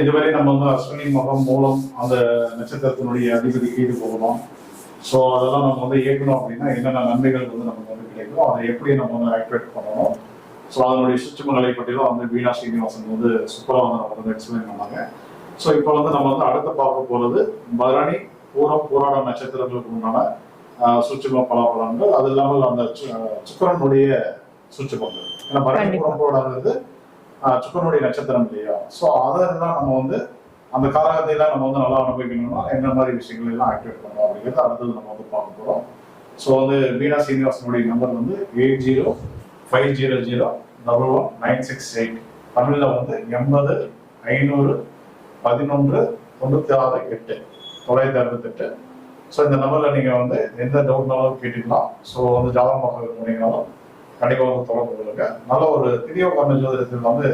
இதுவரை நம்ம வந்து அஸ்வினி மகம் மூலம் அந்த நட்சத்திரத்தினுடைய அதிபதி கீழ் போகணும். ஸோ அதெல்லாம் நம்ம வந்து இயக்கணும் அப்படின்னா என்னென்ன நன்மைகள் வந்து நமக்கு வந்து கிடைக்கும் அதை எப்படி நம்ம வந்து ஆக்டிவேட் பண்ணணும். ஸோ அதனுடைய சுற்றுமங்களை பற்றிலாம் வந்து வீணா ஸ்ரீனிவாசன் வந்து சூப்பராக வந்து நமக்கு வந்து எக்ஸ்பிளைன் பண்ணாங்க. ஸோ இப்போ வந்து நம்ம வந்து அடுத்து பார்க்க போகிறது பரணி பூரம் பூராட நட்சத்திரங்களுக்கு உண்டான ஆஹ், சூட்சும பலாபலன்கள். அது இல்லாமல் அந்த சுக்கிரனுடைய சூட்சுமங்கள். ஏன்னா பரணி. பூரம் பூராடங்கிறது சுக்கிரனுடைய நட்சத்திரம் இல்லையா? ஸோ அதெல்லாம் நம்ம வந்து அந்த காரகத்தை எல்லாம் நம்ம வந்து நல்லா அனுபவிக்கணும்னா என்ன மாதிரி விஷயங்கள் எல்லாம் ஆக்டிவேட் பண்ணணும் அப்படிங்கிறது அடுத்தது நம்ம வந்து பார்க்க போகிறோம் ஸோ வந்து வீணா சீனிவாசனுடைய நம்பர் வந்து eight zero five zero zero double one nine six eight தமிழில் வந்து எண்பது ஐநூறு பதினொன்று தொண்ணூற்றி ஆறு எட்டு. தொள்ளாயிரத்தி அறுபத்தெட்டு. ஸோ இந்த நம்பரில் நீங்கள் வந்து எந்த டவுட்னாலும் கேட்டுக்கலாம். ஸோ வந்து ஜாதகம் பார்க்க போனீங்கனாலும் கண்டிப்பாக வந்து தொடர்பு கொள்ளுங்க நல்ல ஒரு திரிய கர்ண ஜோதிடத்தில் வந்து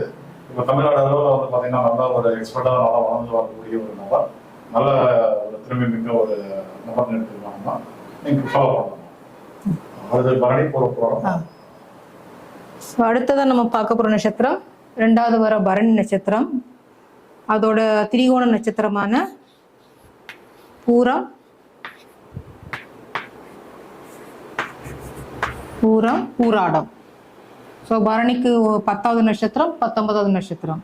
இப்போ தமிழ்நாடு அளவில் வந்து பார்த்தீங்கன்னா நல்ல ஒரு எக்ஸ்பர்ட்டாக நல்லா வளர்ந்து வரக்கூடிய ஒரு நபர். நல்ல ஒரு திறமை மிக்க ஒரு நபர் எடுத்துருக்காங்கன்னா நீங்கள் ஃபாலோ பண்ணலாம். அது பரணி போகிற போகிறோம் அடுத்ததான் நம்ம பார்க்க போகிற நட்சத்திரம் ரெண்டாவது வர பரணி நட்சத்திரம். அதோட திரிகோண நட்சத்திரமான பூரம் பூரம் பூராடம். ஸோ பரணிக்கு பத்தாவது நட்சத்திரம் பத்தொன்பதாவது நட்சத்திரம்.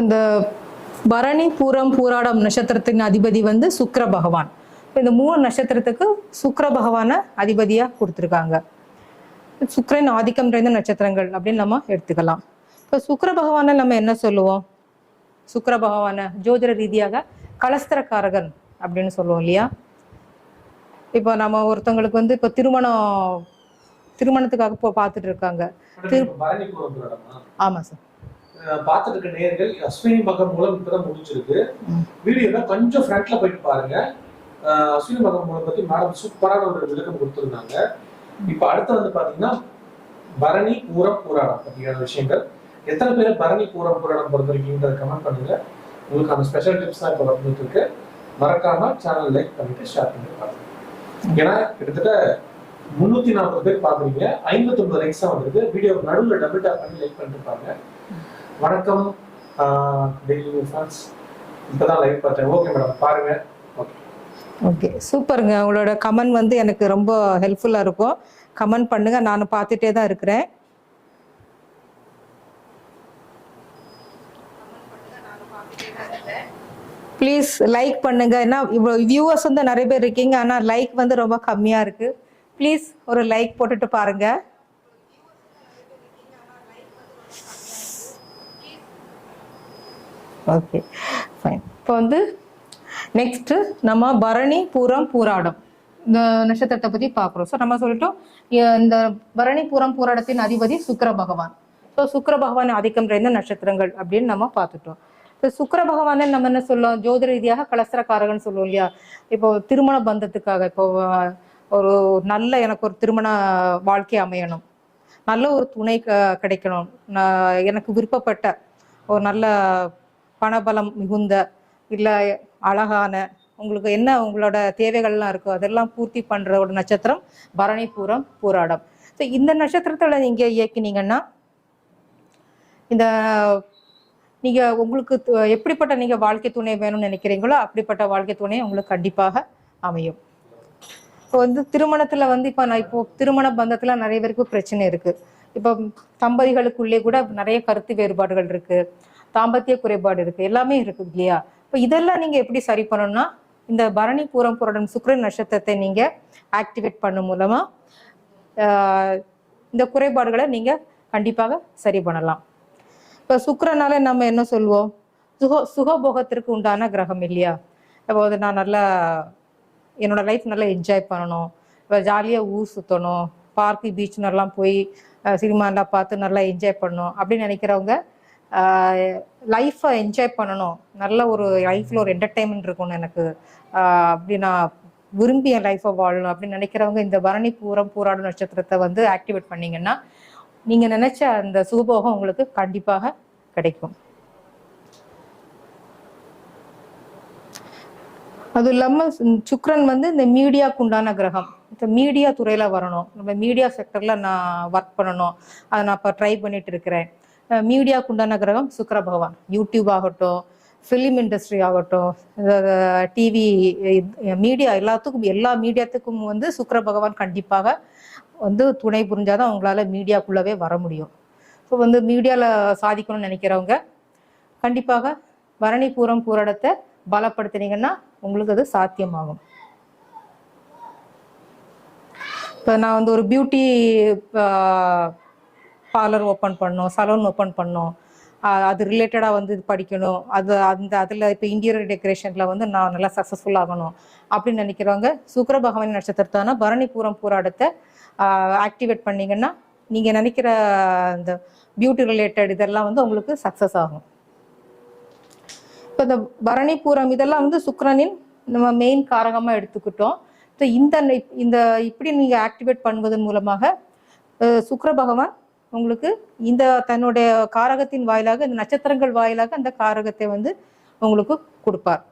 இந்த பரணி பூரம் பூராடம் நட்சத்திரத்தின் அதிபதி வந்து சுக்கிர பகவான். இந்த மூணு நட்சத்திரத்துக்கு சுக்கிர பகவானை அதிபதியா கொடுத்துருக்காங்க. சுக்கிரன் ஆதிக்கம் நிறைந்த நட்சத்திரங்கள் அப்படின்னு நம்ம எடுத்துக்கலாம். இப்போ சுக்கிர பகவானை நம்ம என்ன சொல்லுவோம்? சுக்கிர பகவானை ஜோதிட ரீதியாக கலஸ்திரக்காரகன் அப்படின்னு சொல்லுவோம் இல்லையா? இப்போ நம்ம ஒருத்தவங்களுக்கு வந்து இப்போ திருமணம் திருமணத்துக்காக இப்போ பார்த்துட்டு இருக்காங்க. திரு- பரணிபுரம் புராணமா ஆமா சார். பார்த்துட்டு இருக்க நேர்கள் அஸ்வினி மகன் மூலம் இப்பதான் முடிஞ்சிருக்கு. வீடியோல கொஞ்சம் ஃப்ரண்ட்ல போயிட்டு பாருங்க. அஸ்வினி மகம் மூலம் பத்தி மேடம் சூப்பரான ஒரு விளக்கம் கொடுத்திருந்தாங்க. இப்ப அடுத்து வந்து பாத்தீங்கன்னா பரணி பூரம் புராணம் பத்தியான விஷயங்கள். எத்தனை பேர் பரணி பூரம் புராணம் பிறந்திருக்கீங்கன்றத கமெண்ட் பண்ணுங்க. உங்களுக்கு அந்த ஸ்பெஷல் டிப்ஸ் தான் இப்ப வந்துட்டு இருக்கு மறக்காம சேனல் லைக் பண்ணிட்டு ஷேர் பண்ணி பாருங்க. ஏன்னா கிட்டத்தட்ட முன்னூத்தி நாற்பது பேர் பாக்குறீங்க ஐம்பத்தி ஒன்பது லைக்ஸ் தான் வந்திருக்கு. வீடியோ நடுவில் டபுள் டேப் பண்ணி லைக் பண்ணிட்டு பாருங்க. வணக்கம். டெய்லி ஃப்ரெண்ட்ஸ் இப்பதான் லைவ் பார்த்தேன். ஓகே மேடம் பாருங்க. ஓகே ஓகே சூப்பருங்க உங்களோட கமெண்ட் வந்து எனக்கு ரொம்ப ஹெல்ப்ஃபுல்லாக இருக்கும். கமெண்ட் பண்ணுங்க. நான் பார்த்துட்டே தான் இருக்கிறேன். ப்ளீஸ் லைக் பண்ணுங்க. ஏன்னா இவ்வளோ வியூவர்ஸ் வந்து நிறைய பேர் இருக்கீங்க. ஆனால் லைக் வந்து ரொம்ப கம்மியாக இருக்கு. ப்ளீஸ் ஒரு லைக் போட்டுட்டு பாருங்கள் ஓகே ஃபைன் இப்போ வந்து நெக்ஸ்ட்டு நம்ம பரணி பூரம் பூராடம். இந்த நட்சத்திரத்தை பற்றி பார்க்குறோம். ஸோ நம்ம சொல்லிட்டோம் இந்த பரணி பூரம் பூராடத்தின் அதிபதி சுக்கர பகவான். ஸோ சுக்கர பகவான் ஆதிக்கம் நிறைந்த நட்சத்திரங்கள் அப்படின்னு நம்ம பார்த்துட்டோம். இப்போ சுக்கர பகவானை நம்ம என்ன சொல்லுவோம்? ஜோதி ரீதியாக கலஸ்திரக்காரகன் சொல்லுவோம் இல்லையா? இப்போ திருமண பந்தத்துக்காக இப்போ ஒரு நல்ல எனக்கு ஒரு திருமண வாழ்க்கை அமையணும். நல்ல ஒரு துணை க- கிடைக்கணும். நான் எனக்கு விருப்பப்பட்ட ஒரு நல்ல பணபலம் மிகுந்த இல்லை அழகான உங்களுக்கு என்ன உங்களோட தேவைகள்லாம் இருக்கோ அதெல்லாம் பூர்த்தி பண்ற ஒரு நட்சத்திரம் பரணி பூரம் பூராடம். ஸோ இந்த நட்சத்திரத்துல நீங்க இயக்கினீங்கன்னா இந்த நீங்க உங்களுக்கு எப்படிப்பட்ட நீங்க வாழ்க்கை துணை வேணும்னு நினைக்கிறீங்களோ அப்படிப்பட்ட வாழ்க்கை துணை உங்களுக்கு கண்டிப்பாக அமையும். இப்போ வந்து திருமணத்துல வந்து இப்போ நான் இப்போ திருமண பந்தத்துல நிறைய பேருக்கு பிரச்சனை இருக்கு. இப்போ தம்பதிகளுக்குள்ளே கூட நிறைய கருத்து வேறுபாடுகள் இருக்கு. தாம்பத்திய குறைபாடு இருக்கு. எல்லாமே இருக்கு இல்லையா? இப்போ இதெல்லாம் நீங்க எப்படி சரி பண்ணணும்னா இந்த பரணி பூரம் புரடம் சுக்கிரன் நட்சத்திரத்தை நீங்க ஆக்டிவேட் பண்ணும் மூலமா இந்த குறைபாடுகளை நீங்க கண்டிப்பாக சரி பண்ணலாம். இப்போ சுக்கரனால நம்ம என்ன சொல்லுவோம் சுக சுகபோகத்திற்கு உண்டான கிரகம் இல்லையா? இப்போ வந்து நான் நல்லா என்னோட லைஃப் நல்லா என்ஜாய் பண்ணணும். இப்போ ஜாலியாக ஊர் சுற்றணும் பார்க்கு பீச் நல்லா போய் சினிமாலாம் பார்த்து நல்லா என்ஜாய் பண்ணணும் அப்படின்னு நினைக்கிறவங்க லைஃப்பை என்ஜாய் பண்ணணும். நல்ல ஒரு லைஃப்பில் ஒரு என்டர்டெயின்மெண்ட் இருக்கணும் எனக்கு. அப்படி நான் விரும்பிய லைஃப்பை வாழணும் அப்படின்னு நினைக்கிறவங்க இந்த பரணி பூரம் பூராட நட்சத்திரத்தை வந்து ஆக்டிவேட் பண்ணீங்கன்னா நீங்கள் நினைச்ச அந்த சுபோகம் உங்களுக்கு கண்டிப்பாக கிடைக்கும். அதுவும் இல்லாமல் சுக்ரன் வந்து இந்த மீடியாவுக்கு உண்டான கிரகம். இந்த மீடியா துறையில் வரணும். நம்ம மீடியா செக்டரில் நான் ஒர்க் பண்ணணும். அதை நான் இப்போ ட்ரை பண்ணிட்டு இருக்கிறேன். மீடியாவுக்கு உண்டான கிரகம் சுக்கர பகவான். யூடியூப் ஆகட்டும் ஃபிலிம் இண்டஸ்ட்ரி ஆகட்டும் டிவி மீடியா எல்லாத்துக்கும் எல்லா மீடியாத்துக்கும் வந்து சுக்கர பகவான் கண்டிப்பாக வந்து துணை புரிஞ்சாதான் அவங்களால மீடியாக்குள்ளவே வர முடியும். ஸோ வந்து மீடியாவில் சாதிக்கணும்னு நினைக்கிறவங்க கண்டிப்பாக பரணி பூரம் பூரடத்தை பலப்படுத்தினீங்கன்னா உங்களுக்கு அது சாத்தியமாகும். இப்போ நான் வந்து ஒரு பியூட்டி பார்லர் ஓப்பன் பண்ணோம் சலூன் ஓப்பன் பண்ணோம் அது ரிலேட்டடாக வந்து இது படிக்கணும். அது அந்த அதில் இப்போ இன்டீரியர் டெக்கரேஷனில் வந்து நான் நல்லா சக்ஸஸ்ஃபுல் ஆகணும். அப்படின்னு நினைக்கிறவங்க சுக்கர பகவான் நட்சத்திரத்தான பரணிபுரம் போராட்டத்தை ஆக்டிவேட் பண்ணீங்கன்னா நீங்கள் நினைக்கிற அந்த பியூட்டி ரிலேட்டட் இதெல்லாம் வந்து உங்களுக்கு சக்ஸஸ் ஆகும். இப்போ இந்த பரணிபுரம் இதெல்லாம் வந்து சுக்கரனின் நம்ம மெயின் காரகமாக எடுத்துக்கிட்டோம். So இந்த இந்த இப்படி நீங்கள் ஆக்டிவேட் பண்ணுவதன் மூலமாக சுக்கர பகவான் உங்களுக்கு இந்த தன்னுடைய காரகத்தின் வாயிலாக இந்த நட்சத்திரங்கள் வாயிலாக அந்த காரகத்தை வந்து உங்களுக்கு கொடுப்பார்.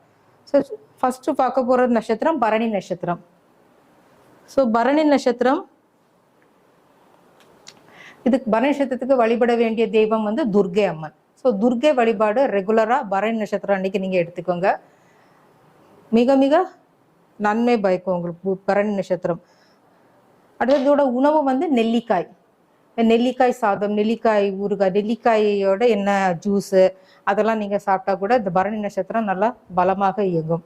ஸோ ஃபர்ஸ்ட் பார்க்க போகிற நட்சத்திரம் பரணி நட்சத்திரம். ஸோ பரணி நட்சத்திரம் இதுக்கு பரணி நட்சத்திரத்துக்கு வழிபட வேண்டிய தெய்வம் வந்து துர்கை அம்மன். ஸோ துர்கை வழிபாடு ரெகுலராக பரணி நட்சத்திரம் அன்னைக்கு நீங்கள் எடுத்துக்கோங்க. மிக மிக நன்மை பயக்கும் உங்களுக்கு பரணி நட்சத்திரம். அடுத்ததோட உணவு வந்து நெல்லிக்காய். நெல்லிக்காய் சாதம் நெல்லிக்காய் ஊறுகாய் நெல்லிக்காயோட என்ன ஜூஸு அதெல்லாம் நீங்கள் சாப்பிட்டா கூட இந்த பரணி நட்சத்திரம் நல்லா பலமாக இயங்கும்.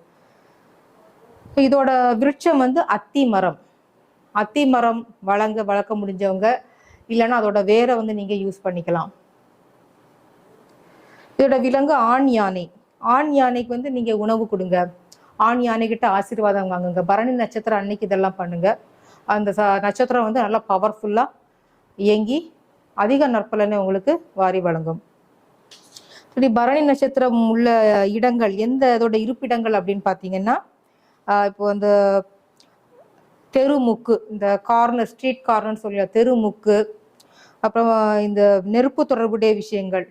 இதோட விருட்சம் வந்து அத்தி மரம். அத்தி மரம் வளங்க வளர்க்க முடிஞ்சவங்க இல்லைன்னா அதோட வேரை வந்து நீங்கள் யூஸ் பண்ணிக்கலாம். இதோட விலங்கு ஆண் யானை. ஆண் யானைக்கு வந்து நீங்க உணவு கொடுங்க. ஆண் யானைகிட்ட ஆசீர்வாதம் வாங்குங்க. பரணி நட்சத்திரம் அன்னைக்கு இதெல்லாம் பண்ணுங்க. அந்த நட்சத்திரம் வந்து நல்லா பவர்ஃபுல்லா இயங்கி அதிக நற்பலனை உங்களுக்கு வாரி வழங்கும். சரி பரணி நட்சத்திரம் உள்ள இடங்கள் எந்த இதோட இருப்பிடங்கள் அப்படின்னு பார்த்தீங்கன்னா இப்போ அந்த தெருமுக்கு இந்த கார்னர் ஸ்ட்ரீட் கார்னர்னு சொல்லி தெருமுக்கு அப்புறம் இந்த நெருப்பு தொடர்புடைய விஷயங்கள்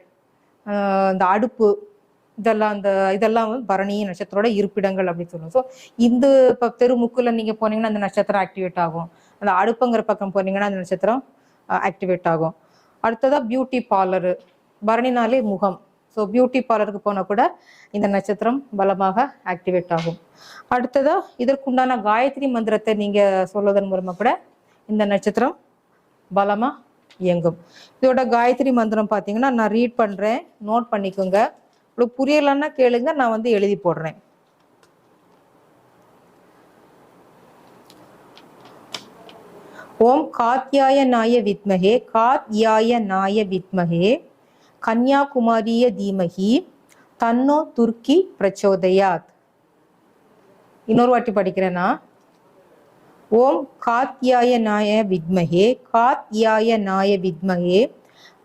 இந்த அடுப்பு இதெல்லாம் அந்த இதெல்லாம் வந்து பரணி நட்சத்திரோட இருப்பிடங்கள் அப்படின்னு சொல்லுவோம். ஸோ இந்த இப்போ தெருமுக்குல நீங்கள் போனீங்கன்னா அந்த நட்சத்திரம் ஆக்டிவேட் ஆகும். அந்த அடுப்புங்கிற பக்கம் போனீங்கன்னா அந்த நட்சத்திரம் Uh, ஆக்டிவேட் ஆகும். அடுத்ததாக பியூட்டி பார்லரு பரணினாலே முகம். ஸோ பியூட்டி பார்லருக்கு போனால் கூட இந்த நட்சத்திரம் பலமாக ஆக்டிவேட் ஆகும். அடுத்ததாக இதற்குண்டான காயத்ரி மந்திரத்தை நீங்கள் சொல்வதன் மூலமாக கூட இந்த நட்சத்திரம் பலமாக இயங்கும். இதோட காயத்ரி மந்திரம் பார்த்தீங்கன்னா நான் ரீட் பண்ணுறேன் நோட் பண்ணிக்கோங்க. உங்களுக்கு புரியலன்னா கேளுங்க நான் வந்து எழுதி போடுறேன். ஓம் காத்யாய நாய வித்மகே காத்யாய நாய வித்மகே கன்யாகுமாரிய தீமகி தன்னோ துர்க்கி பிரச்சோதயாத். இன்னொரு வாட்டி படிக்கிறேன்னா ஓம் காத்யாய நாய வித்மகே காத்யாய நாய வித்மகே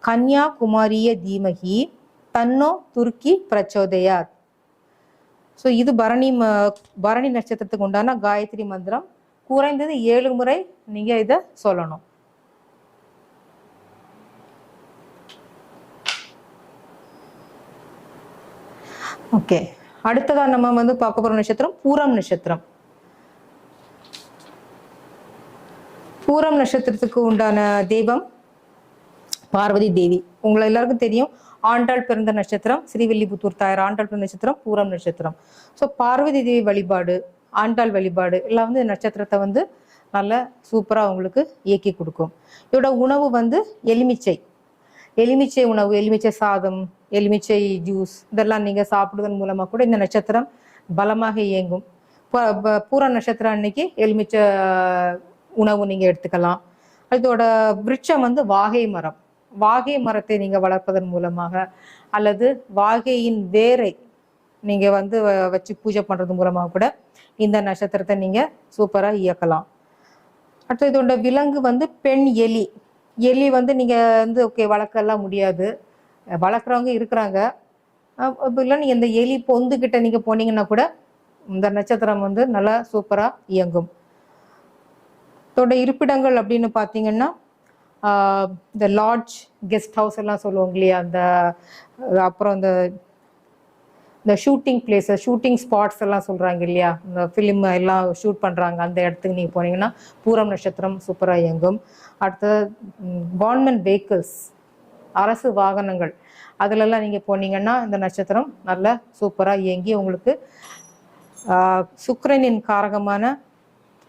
கன்யாகுமாரிய தீமகி தன்னோ துர்க்கி பிரச்சோதயாத். ஸோ இது பரணி ம பரணி நட்சத்திரத்துக்கு உண்டான காயத்ரி மந்திரம். குறைந்தது ஏழு முறை நீங்க இதை சொல்லணும். ஓகே. அடுத்ததா நம்ம வந்து பார்க்க போகிற நட்சத்திரம் பூரம் நட்சத்திரம். பூரம் நட்சத்திரத்துக்கு உண்டான தெய்வம் பார்வதி தேவி. உங்களை எல்லாருக்கும் தெரியும். ஆண்டாள் பிறந்த நட்சத்திரம் ஸ்ரீவில்லிபுத்தூர் தாயார் ஆண்டாள் பிறந்த நட்சத்திரம் பூரம் நட்சத்திரம். ஸோ பார்வதி தேவி வழிபாடு ஆண்டாள் வழிபாடு எல்லாம் வந்து நட்சத்திரத்தை வந்து நல்ல சூப்பராக உங்களுக்கு இயக்கி கொடுக்கும். இதோட உணவு வந்து எலுமிச்சை. எலுமிச்சை உணவு எலுமிச்சை சாதம் எலுமிச்சை ஜூஸ் இதெல்லாம் நீங்கள் சாப்பிடுவதன் மூலமாக கூட இந்த நட்சத்திரம் பலமாக இயங்கும். ப- ப- பூர நட்சத்திரம் அன்னைக்கு எலுமிச்சை உணவு நீங்கள் எடுத்துக்கலாம். இதோட விருட்சம் வந்து வாகை மரம். வாகை மரத்தை நீங்கள் வளர்ப்பதன் மூலமாக அல்லது வாகையின் வேரை நீங்கள் வந்து வ- வச்சு பூஜை பண்ணுறது மூலமாக கூட இந்த நட்சத்திரத்தை நீங்கள் சூப்பராக இயக்கலாம். அடுத்து இதோட விலங்கு வந்து பெண் எலி. எலி வந்து நீங்கள் வந்து ஓகே வளர்க்கலாம் முடியாது. வளர்க்குறவங்க இருக்கிறாங்க. இல்லை இல்ல நீங்க இந்த எலி பொந்துக்கிட்ட நீங்கள் போனீங்கன்னா கூட இந்த நட்சத்திரம் வந்து நல்லா சூப்பரா இயங்கும். இதோட இருப்பிடங்கள் அப்படின்னு பார்த்தீங்கன்னா இந்த லாட்ஜ் கெஸ்ட் ஹவுஸ் எல்லாம் சொல்லுவாங்க இல்லையா? அந்த அப்புறம் இந்த இந்த ஷூட்டிங் பிளேஸஸ் ஷூட்டிங் ஸ்பாட்ஸ் எல்லாம் சொல்கிறாங்க இல்லையா? இந்த ஃபிலிம் எல்லாம் ஷூட் பண்ணுறாங்க அந்த இடத்துக்கு நீங்கள் போனீங்கன்னா பூரம் நட்சத்திரம் சூப்பராக இயங்கும். அடுத்தது கவர்மெண்ட் வெஹிக்கிள்ஸ் அரசு வாகனங்கள். அதிலெல்லாம் நீங்கள் போனீங்கன்னா இந்த நட்சத்திரம் நல்லா சூப்பராக இயங்கி உங்களுக்கு சுக்கரனின் காரகமான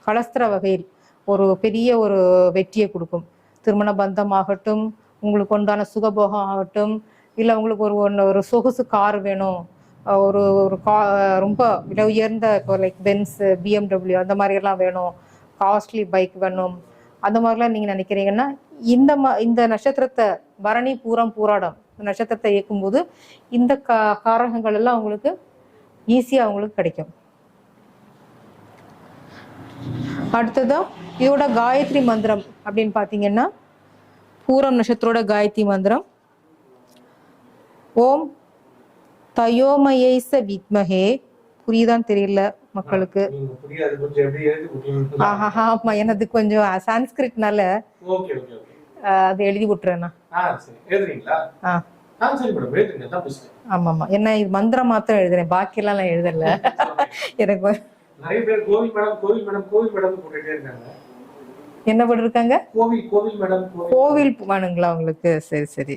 கலஸ்திர வகையில் ஒரு பெரிய ஒரு வெற்றியை கொடுக்கும். திருமண பந்தம் ஆகட்டும் உங்களுக்கு உண்டான சுகபோகம் ஆகட்டும் இல்லை உங்களுக்கு ஒரு ஒன்று ஒரு சொகுசு கார் வேணும் ஒரு ஒரு கா ரொம்ப விலை உயர்ந்த இப்போ லைக் பென்ஸ் பிஎம்டபிள்யூ அந்த மாதிரி எல்லாம் வேணும். காஸ்ட்லி பைக் வேணும். அந்த மாதிரிலாம் நீங்கள் நினைக்கிறீங்கன்னா இந்த ம இந்த நட்சத்திரத்தை பரணி பூரம் பூராடம் இந்த நட்சத்திரத்தை இயக்கும்போது இந்த கா காரகங்கள் எல்லாம் உங்களுக்கு ஈஸியாக உங்களுக்கு கிடைக்கும். அடுத்ததா இதோட காயத்ரி மந்திரம் அப்படின்னு பார்த்தீங்கன்னா பூரம் நட்சத்திரோட காயத்ரி மந்திரம். ஓம் தயோமயைச வித்மகே. புரியுதான்னு தெரியல மக்களுக்கு. ஆமா. எனது கொஞ்சம் சான்ஸ்கிரிட்னால அது எழுதி பேசுறேன் ஆமா ஆமா என்ன இது மந்திரம் மாத்திரம் எழுதுறேன். பாக்கியெல்லாம் நான் எழுதல. எனக்கு நிறைய பேர் கோவில் மேடம் கோவில் மேடம் கோவில் மேடம் போட்டுட்டே இருக்காங்க. என்ன பண்ணிருக்காங்க கோவில் வேணுங்களா உங்களுக்கு? சரி சரி.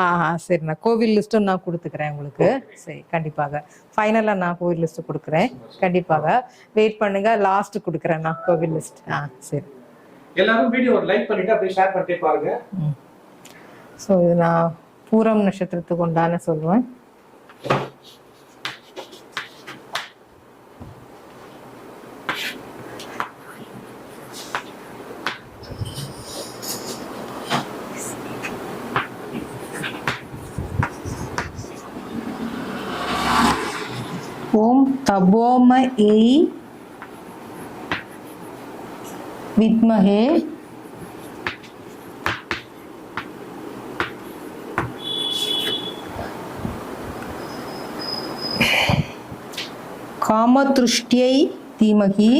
ஆஹா சரி. நான் கோவில் லிஸ்ட்டும் நான் கொடுத்துக்கிறேன் உங்களுக்கு. சரி கண்டிப்பாக. ஃபைனலாக நான் கோவில் லிஸ்ட் கொடுக்குறேன். கண்டிப்பாக. வெயிட் பண்ணுங்க. லாஸ்ட் கொடுக்குறேன் நான் கோவில் லிஸ்ட் ஆ சரி. எல்லாரும் வீடியோ லைக் பண்ணிட்டு அப்படியே ஷேர் பண்ணிட்டே பாருங்க. ஸோ இது நான் பூரம் நட்சத்திரத்துக்கு உண்டான சொல்லுவேன் ஓம் தபோம ஏய் வித்மகே காமதுஷ்டியை தீமகி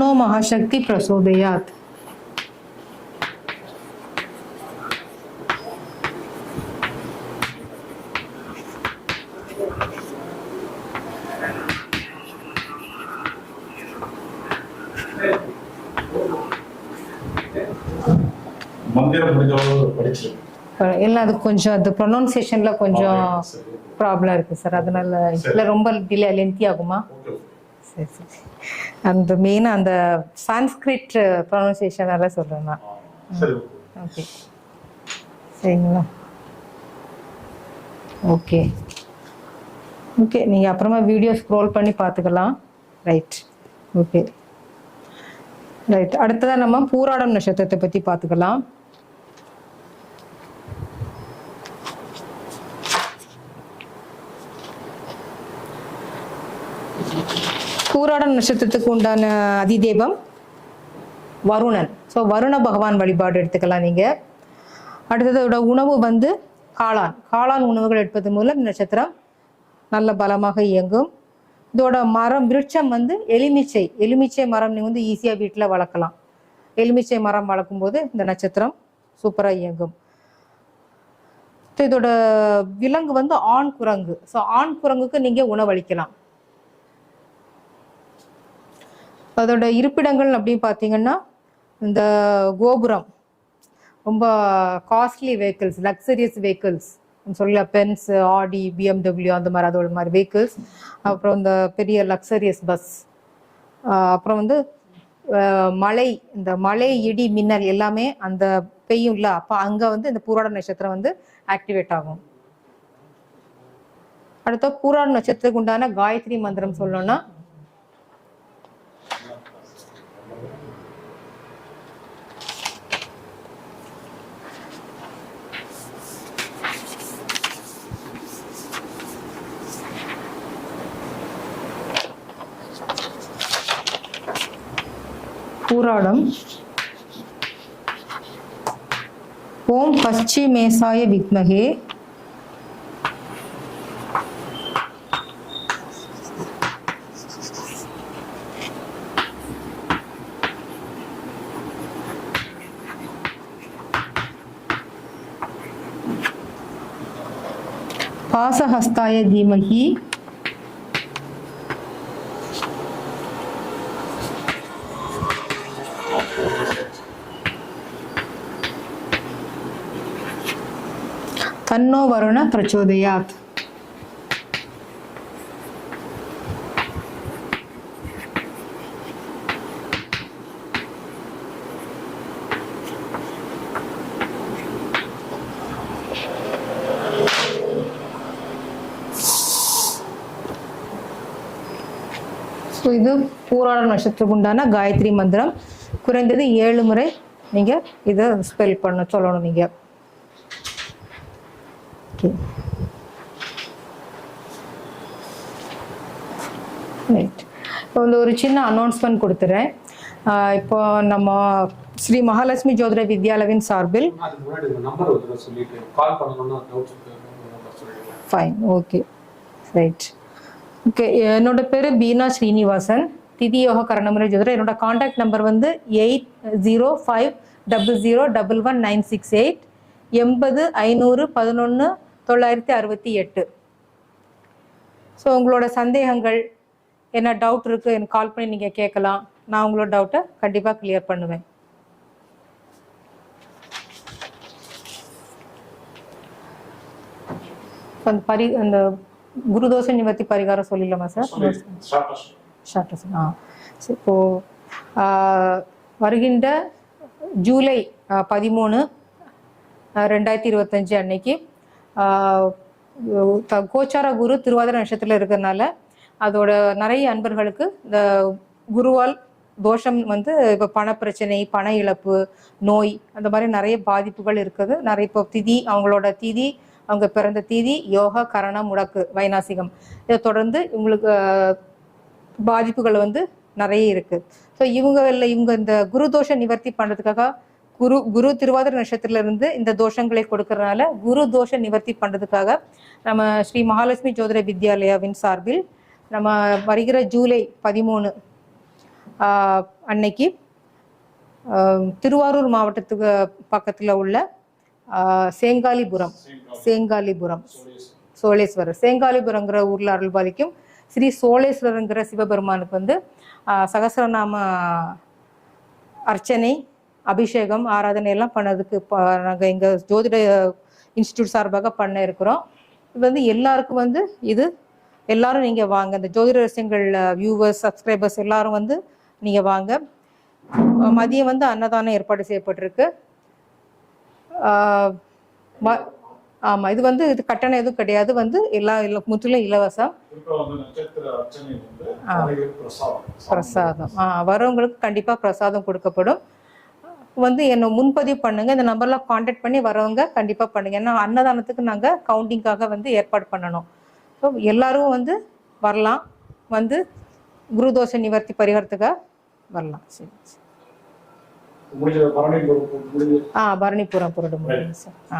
தன்னோ மகாசக்தி பிரசோதயாத் எல்லாம் அது கொஞ்சம் அது ப்ரொனவுன்சியேஷன்ல கொஞ்சம் ப்ராப்ளம் இருக்கு சார் அதனால இல்லை ரொம்ப டிலே லென்த்தி ஆகுமா சரி சரி அந்த மெயினாக அந்த சான்ஸ்கிரிட் ப்ரொனன்சியேஷனால சொல்கிறேன் நான். ஓகே. சரிங்களா? ஓகே. ஓகே நீங்கள் அப்புறமா வீடியோ ஸ்க்ரோல் பண்ணி பார்த்துக்கலாம். Right okay. ரைட் அடுத்ததாக நம்ம பூராடம் நட்சத்திரத்தை பற்றி பார்த்துக்கலாம். பூராடம் நட்சத்திரத்துக்கு உண்டான அதிதேவம் வருணன். ஸோ வருண பகவான் வழிபாடு எடுத்துக்கலாம் நீங்கள் அடுத்ததோட உணவு வந்து காளான். காளான் உணவுகள் எடுப்பது மூலம் இந்த நட்சத்திரம் நல்ல பலமாக இயங்கும். இதோட மரம் விருட்சம் வந்து எலுமிச்சை. எலுமிச்சை மரம் நீங்கள் வந்து ஈஸியாக வீட்டில் வளர்க்கலாம். எலுமிச்சை மரம் வளர்க்கும் போது இந்த நட்சத்திரம் சூப்பராக இயங்கும். இதோட விலங்கு வந்து ஆண் குரங்கு. ஸோ ஆண் குரங்குக்கு நீங்கள் உணவளிக்கலாம். அதோட இருப்பிடங்கள் அப்படின்னு பார்த்தீங்கன்னா இந்த கோபுரம் ரொம்ப காஸ்ட்லி வெஹிக்கிள்ஸ் லக்ஸரியஸ் வெஹிக்கிள்ஸ் சொல்ல பென்ஸ் ஆடி பிஎம்டபிள்யூ அந்த மாதிரி அதோட மாதிரி வெஹிக்கிள்ஸ் அப்புறம் இந்த பெரிய லக்ஸரியஸ் பஸ் அப்புறம் வந்து மலை இந்த மலை இடி மின்னல் எல்லாமே அந்த பெய்யும்ல அப்போ அங்கே வந்து இந்த பூராட நட்சத்திரம் வந்து ஆக்டிவேட் ஆகும். அடுத்த பூராட நட்சத்திரத்துக்கு உண்டான காயத்ரி மந்திரம் சொல்லணும்னா பூராடம் ஓம் பశ్చిமேசாய வித்மகே பாசஹஸ்தாய தீமகி தன்னோ வருண பிரச்சோதயாத் ஸோ இது பூராட நட்சத்திரத்துக்கு உண்டான காயத்ரி மந்திரம் குறைந்தது ஏழு முறை நீங்கள் இதை ஸ்பெல் பண்ண சொல்லணும் நீங்கள் ஓகே. ரைட் இப்போ வந்து ஒரு சின்ன அனௌன்ஸ்மெண்ட் கொடுத்துறேன். இப்போ நம்ம ஸ்ரீ மகாலட்சுமி ஜோதிட வித்யாலவின் சார்பில் ஃபைன் ஓகே ரைட் ஓகே என்னோட பேர் பீனா ஸ்ரீனிவாசன். திதி யோக கரணமுறை ஜோதிடர். என்னோட காண்டாக்ட் நம்பர் வந்து eight zero five double zero double one nine six eight எண்பது ஐநூறு பதினொன்று தொள்ளாயிரத்தி அறுபத்தி எட்டு. ஸோ உங்களோட சந்தேகங்கள் என்ன டவுட் இருக்குது எனக்கு கால் பண்ணி நீங்கள் கேட்கலாம். நான் உங்களோட டவுட்டை கண்டிப்பாக கிளியர் பண்ணுவேன். அந்த பரி அந்த குருதோஷ நிவர்த்தி பரிகாரம் சொல்லிடலாமா சார். ஷார்ட் ஆ. இப்போ வருகின்ற ஜூலை பதிமூணு ரெண்டாயிரத்தி இருபத்தஞ்சு அன்னைக்கு கோச்சார குரு திருவாதிர நட்சத்திரத்தில் இருக்கிறதுனால அதோட நிறைய அன்பர்களுக்கு இந்த குருவால் தோஷம் வந்து இப்போ பணப்பிரச்சனை பண இழப்பு நோய் அந்த மாதிரி நிறைய பாதிப்புகள் இருக்குது. நிறைய இப்போ திதி அவங்களோட திதி அவங்க பிறந்த திதி யோகா கரணம் முடக்கு வைநாசிகம். இதை தொடர்ந்து இவங்களுக்கு பாதிப்புகள் வந்து நிறைய இருக்கு. ஸோ இவங்க இல்லை இவங்க இந்த குரு தோஷ நிவர்த்தி பண்ணுறதுக்காக குரு குரு திருவாதிர நட்சத்திரத்துல இருந்து இந்த தோஷங்களை கொடுக்கறதுனால குரு தோஷ நிவர்த்தி பண்றதுக்காக நம்ம ஸ்ரீ மகாலட்சுமி ஜோதிட வித்யாலயாவின் சார்பில் நம்ம வருகிற ஜூலை பதிமூணு அன்னைக்கு திருவாரூர் மாவட்டத்துக்கு பக்கத்துல உள்ள சேங்காலிபுரம் சேங்காலிபுரம் சோழேஸ்வரர். சேங்காலிபுரங்கிற ஊர்ல அருள் பாலிக்கும் ஸ்ரீ சோழேஸ்வரங்கிற சிவபெருமானுக்கு வந்து சகசரநாம சகஸ்ரநாம அர்ச்சனை அபிஷேகம் ஆராதனை எல்லாம் பண்ணதுக்கு ப- நாங்க எங்க ஜோதிட இன்ஸ்டிடியூட் சார்பாக பண்ண இருக்கிறோம். இது வந்து எல்லாருக்கும் வந்து இது எல்லாரும் நீங்க வாங்க. இந்த ஜோதிட ரசிகங்கள் வியூவர்ஸ் சப்ஸ்கிரைபர்ஸ் எல்லாரும் வந்து நீங்க வாங்க. மதியம் வந்து அன்னதானம் ஏற்பாடு செய்யப்பட்டிருக்கு. ஆஹ் ம- ஆமா இது வந்து இது கட்டணம் எதுவும் கிடையாது. வந்து எல்லா முற்றிலும் இலவசம். பிரசாதம். ஆ வரவங்களுக்கு கண்டிப்பா பிரசாதம் கொடுக்கப்படும். வந்து என்னை முன்பதிவு பண்ணுங்க. இந்த நம்பர்ல காண்டாக்ட் பண்ணி வரவங்க கண்டிப்பா பண்ணுங்க. ஏன்னா அன்னதானத்துக்கு நாங்க கவுண்டிங்காக வந்து ஏற்பாடு பண்ணணும். ஸோ எல்லாரும் வந்து வரலாம். வந்து குருதோஷ நிவர்த்தி பரிகாரத்துக்காக வரலாம். சரி ஆ பரணிபுரம் புரடு முடியும் சார். ஆ.